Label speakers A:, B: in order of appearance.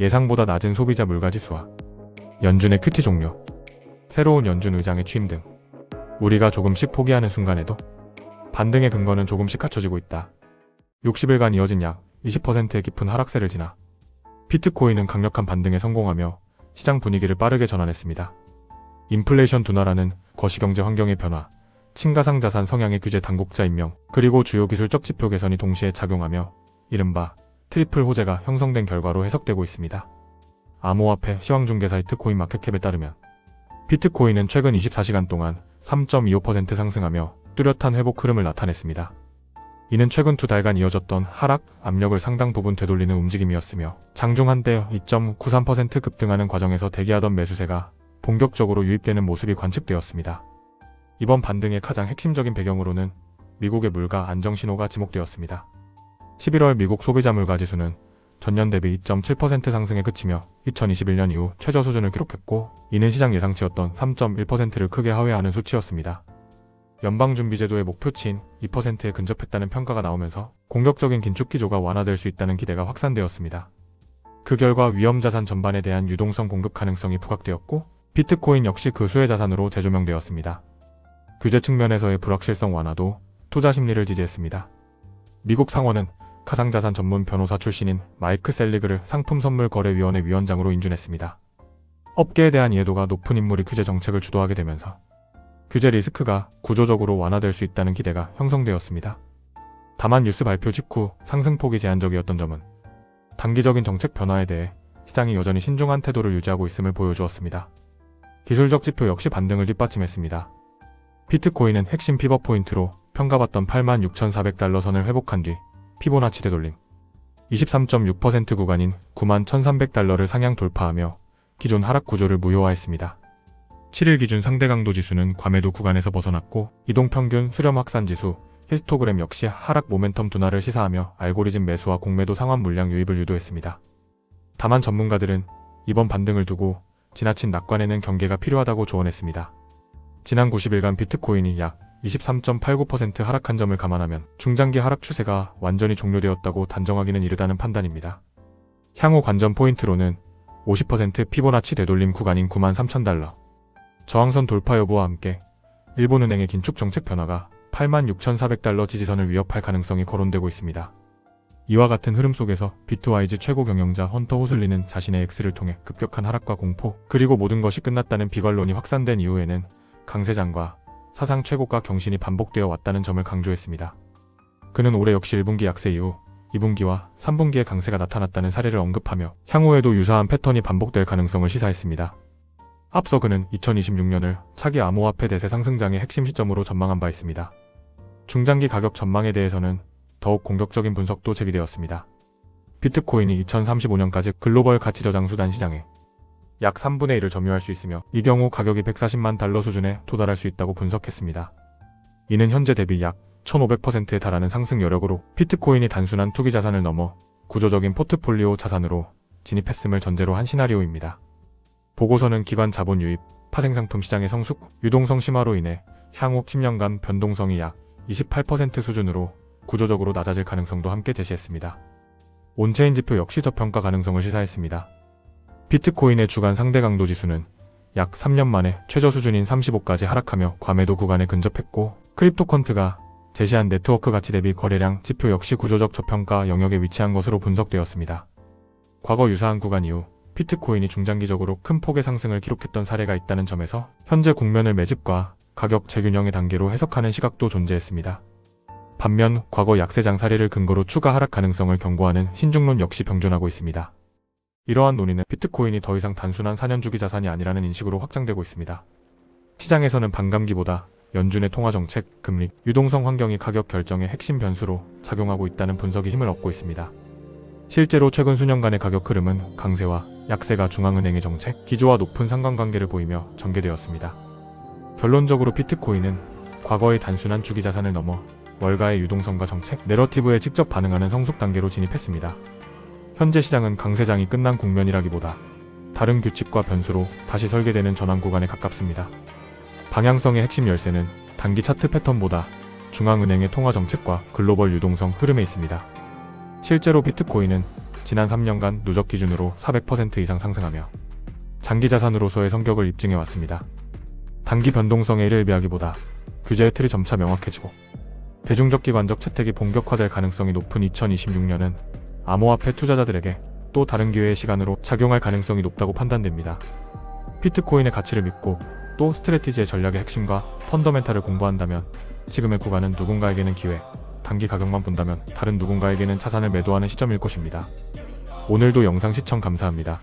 A: 예상보다 낮은 소비자 물가지수와 연준의 큐티 종료, 새로운 연준 의장의 취임 등 우리가 조금씩 포기하는 순간에도 반등의 근거는 조금씩 갖춰지고 있다. 60일간 이어진 약 20%의 깊은 하락세를 지나 비트코인은 강력한 반등에 성공하며 시장 분위기를 빠르게 전환했습니다. 인플레이션 둔화라는 거시경제 환경의 변화, 친가상 자산 성향의 규제 당국자 임명, 그리고 주요 기술적 지표 개선이 동시에 작용하며 이른바 트리플 호재가 형성된 결과로 해석되고 있습니다. 암호화폐 시황중개 사이트 코인마켓캡에 따르면 비트코인은 최근 24시간 동안 3.25% 상승하며 뚜렷한 회복 흐름을 나타냈습니다. 이는 최근 두 달간 이어졌던 하락 압력을 상당 부분 되돌리는 움직임이었으며 장중 한때 2.93% 급등하는 과정에서 대기하던 매수세가 본격적으로 유입되는 모습이 관측되었습니다. 이번 반등의 가장 핵심적인 배경으로는 미국의 물가 안정 신호가 지목되었습니다. 11월 미국 소비자 물가 지수는 전년 대비 2.7% 상승에 그치며 2021년 이후 최저 수준을 기록했고 이는 시장 예상치였던 3.1%를 크게 하회하는 수치였습니다. 연방준비제도의 목표치인 2%에 근접했다는 평가가 나오면서 공격적인 긴축 기조가 완화될 수 있다는 기대가 확산되었습니다. 그 결과 위험자산 전반에 대한 유동성 공급 가능성이 부각되었고 비트코인 역시 그 수혜 자산으로 재조명되었습니다. 규제 측면에서의 불확실성 완화도 투자 심리를 지지했습니다. 미국 상원은 가상자산 전문 변호사 출신인 마이크 셀리그를 상품선물거래위원회 위원장으로 인준했습니다. 업계에 대한 이해도가 높은 인물이 규제 정책을 주도하게 되면서 규제 리스크가 구조적으로 완화될 수 있다는 기대가 형성되었습니다. 다만 뉴스 발표 직후 상승폭이 제한적이었던 점은 단기적인 정책 변화에 대해 시장이 여전히 신중한 태도를 유지하고 있음을 보여주었습니다. 기술적 지표 역시 반등을 뒷받침했습니다. 비트코인은 핵심 피벗 포인트로 평가받던 86,400달러 선을 회복한 뒤 피보나치 되돌림 23.6% 구간인 91,300달러를 상향 돌파하며 기존 하락 구조를 무효화했습니다. 7일 기준 상대 강도 지수는 과매도 구간에서 벗어났고 이동평균 수렴 확산 지수 히스토그램 역시 하락 모멘텀 둔화를 시사하며 알고리즘 매수와 공매도 상환 물량 유입을 유도했습니다. 다만 전문가들은 이번 반등을 두고 지나친 낙관에는 경계가 필요하다고 조언했습니다. 지난 90일간 비트코인이 약 23.89% 하락한 점을 감안하면 중장기 하락 추세가 완전히 종료되었다고 단정하기는 이르다는 판단입니다. 향후 관전 포인트로는 50% 피보나치 되돌림 구간인 93,000달러, 저항선 돌파 여부와 함께 일본은행의 긴축 정책 변화가 86,400달러 지지선을 위협할 가능성이 거론되고 있습니다. 이와 같은 흐름 속에서 비트와이즈 최고 경영자 헌터 호슬리는 자신의 X를 통해 급격한 하락과 공포, 그리고 모든 것이 끝났다는 비관론이 확산된 이후에는 강세장과 사상 최고가 경신이 반복되어 왔다는 점을 강조했습니다. 그는 올해 역시 1분기 약세 이후 2분기와 3분기에 강세가 나타났다는 사례를 언급하며 향후에도 유사한 패턴이 반복될 가능성을 시사했습니다. 앞서 그는 2026년을 차기 암호화폐 대세 상승장의 핵심 시점으로 전망한 바 있습니다. 중장기 가격 전망에 대해서는 더욱 공격적인 분석도 제기되었습니다. 비트코인이 2035년까지 글로벌 가치 저장 수단 시장에 약 3분의 1을 점유할 수 있으며 이 경우 가격이 140만 달러 수준에 도달할 수 있다고 분석했습니다. 이는 현재 대비 약 1500%에 달하는 상승 여력으로 비트코인이 단순한 투기 자산을 넘어 구조적인 포트폴리오 자산으로 진입했음을 전제로 한 시나리오입니다. 보고서는 기관 자본 유입, 파생상품 시장의 성숙, 유동성 심화로 인해 향후 10년간 변동성이 약 28% 수준으로 구조적으로 낮아질 가능성도 함께 제시했습니다. 온체인 지표 역시 저평가 가능성을 시사했습니다. 비트코인의 주간 상대 강도 지수는 약 3년 만에 최저 수준인 35까지 하락하며 과매도 구간에 근접했고 크립토컨트가 제시한 네트워크 가치 대비 거래량 지표 역시 구조적 저평가 영역에 위치한 것으로 분석되었습니다. 과거 유사한 구간 이후 비트코인이 중장기적으로 큰 폭의 상승을 기록했던 사례가 있다는 점에서 현재 국면을 매집과 가격 재균형의 단계로 해석하는 시각도 존재했습니다. 반면 과거 약세장 사례를 근거로 추가 하락 가능성을 경고하는 신중론 역시 병존하고 있습니다. 이러한 논의는 비트코인이 더 이상 단순한 4년 주기 자산이 아니라는 인식으로 확장되고 있습니다. 시장에서는 반감기보다 연준의 통화 정책, 금리, 유동성 환경이 가격 결정의 핵심 변수로 작용하고 있다는 분석이 힘을 얻고 있습니다. 실제로 최근 수년간의 가격 흐름은 강세와 약세가 중앙은행의 정책, 기조와 높은 상관관계를 보이며 전개되었습니다. 결론적으로 비트코인은 과거의 단순한 주기 자산을 넘어 월가의 유동성과 정책, 내러티브에 직접 반응하는 성숙 단계로 진입했습니다. 현재 시장은 강세장이 끝난 국면이라기보다 다른 규칙과 변수로 다시 설계되는 전환 구간에 가깝습니다. 방향성의 핵심 열쇠는 단기 차트 패턴보다 중앙은행의 통화 정책과 글로벌 유동성 흐름에 있습니다. 실제로 비트코인은 지난 3년간 누적 기준으로 400% 이상 상승하며 장기 자산으로서의 성격을 입증해 왔습니다. 단기 변동성의 일을 비하기보다 규제의 틀이 점차 명확해지고 대중적 기관적 채택이 본격화될 가능성이 높은 2026년은 암호화폐 투자자들에게 또 다른 기회의 시간으로 작용할 가능성이 높다고 판단됩니다. 피트코인의 가치를 믿고 또 스트레티지의 전략의 핵심과 펀더멘탈을 공부한다면 지금의 구간은 누군가에게는 기회, 단기 가격만 본다면 다른 누군가에게는 자산을 매도하는 시점일 것입니다. 오늘도 영상 시청 감사합니다.